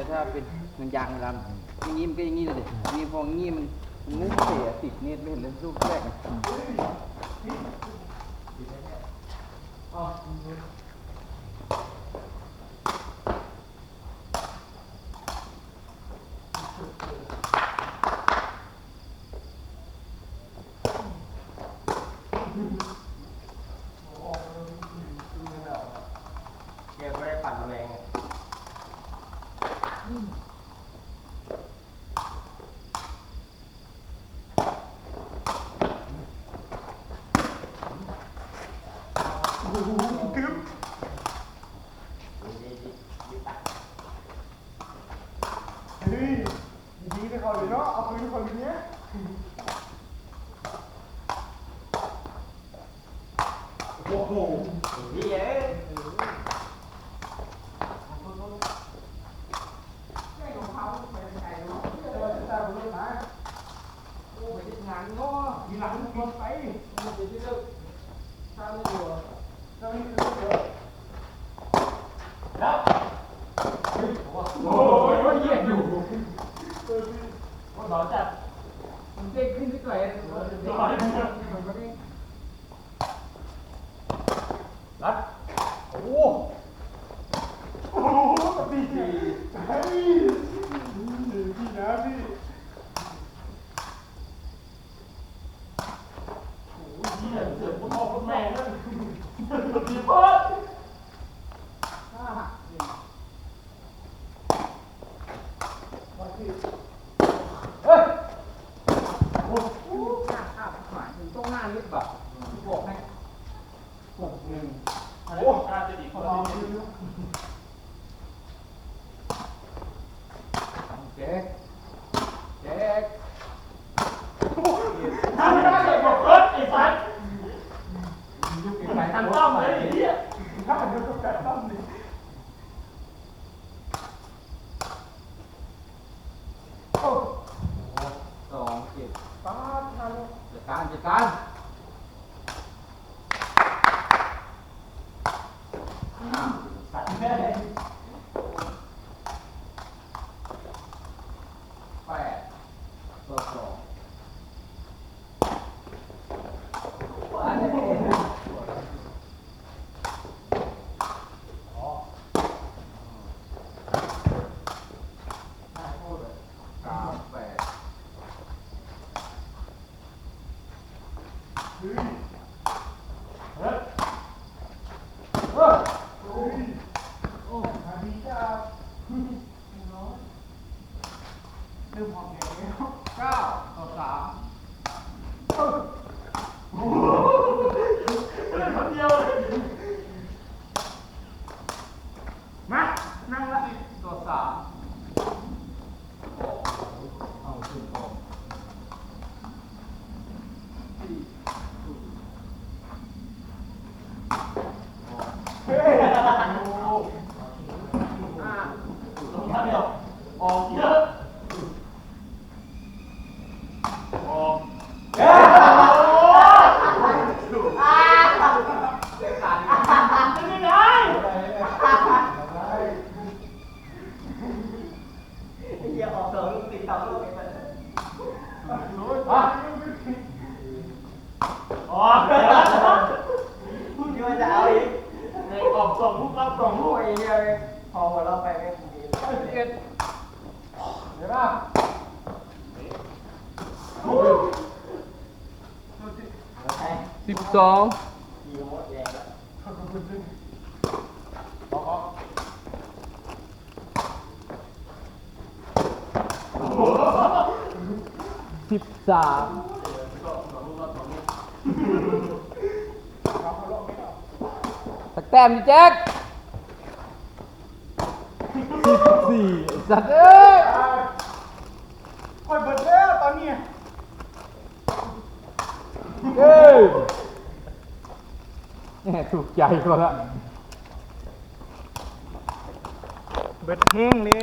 แต่ถ้าเป็นมันยางเวลาอย่างนี้มันก็อย่างนี้เลยนี่พองนี้มันมันไม่เสียสิบเมตรไม่เห็นเลยลูกแรกเกียร์ไม่ได้ปั่นแรง อะ เฮ้ยยิงให้เขาเลยเนาะเอาปืนให้เขาเลยเนี้ย โอ้โหนี่เอ้ย มีหลังรถไปเราไม่รู้เดี๋ยว โอ้ยเยี่ยมอยู่หลอนจัด มัน เด้งขึ้นนิดหน่อยรัดโอ้โหโอ้โหดีเฮ้ยพี่นะพี่เยี่ยมเสือกพ่อพ่อแม่นั่นดีพอดเฮ้ยโอ้โหข้าข้าหมายถึงต้องหน้านิดแบบบอกให้ หกหนึ่ง โอ้น่าจะดีพอลองดีดูเจ๊เจ๊ทำไม่ได้เลยบอกรถไอ้สัตว์ไปทำต้อมเลยไอ้เหี้ยถ้ามันก็แปดตั้มดิโอ้สองเจ็ดป้าทันจัดการจัดการอ้าว สัตว์แม่ แปด ตัวส มานั่งละต่อสามเอาขึ้นออกสี่เฮ้ยโอ้ห้าต้องทำเดียวออกเยอะออกเฮ้ยไม่ได้ เฮียออกสองลูกติดสองลูกไปเลย อะ ออกเลยพูดคิดว่าจะเอาอีกในออกสองลูกรับสองลูกไอ้เฮียเลยพอหัวเราไปไม่ดีสิบเอ็ดเดี๋ยวนะสิบสองดีหมดแรงแล้วขอบคุณจริงขอขอสิบสาม รับเขาลงไม่เอา สักแต้มดิแจ็คสิบสี่สัตว์เอ้ยคอยเบิดแล้วตอนนี้เอ้ยแหมถูกใจเขาละ เบิดแห้งเลย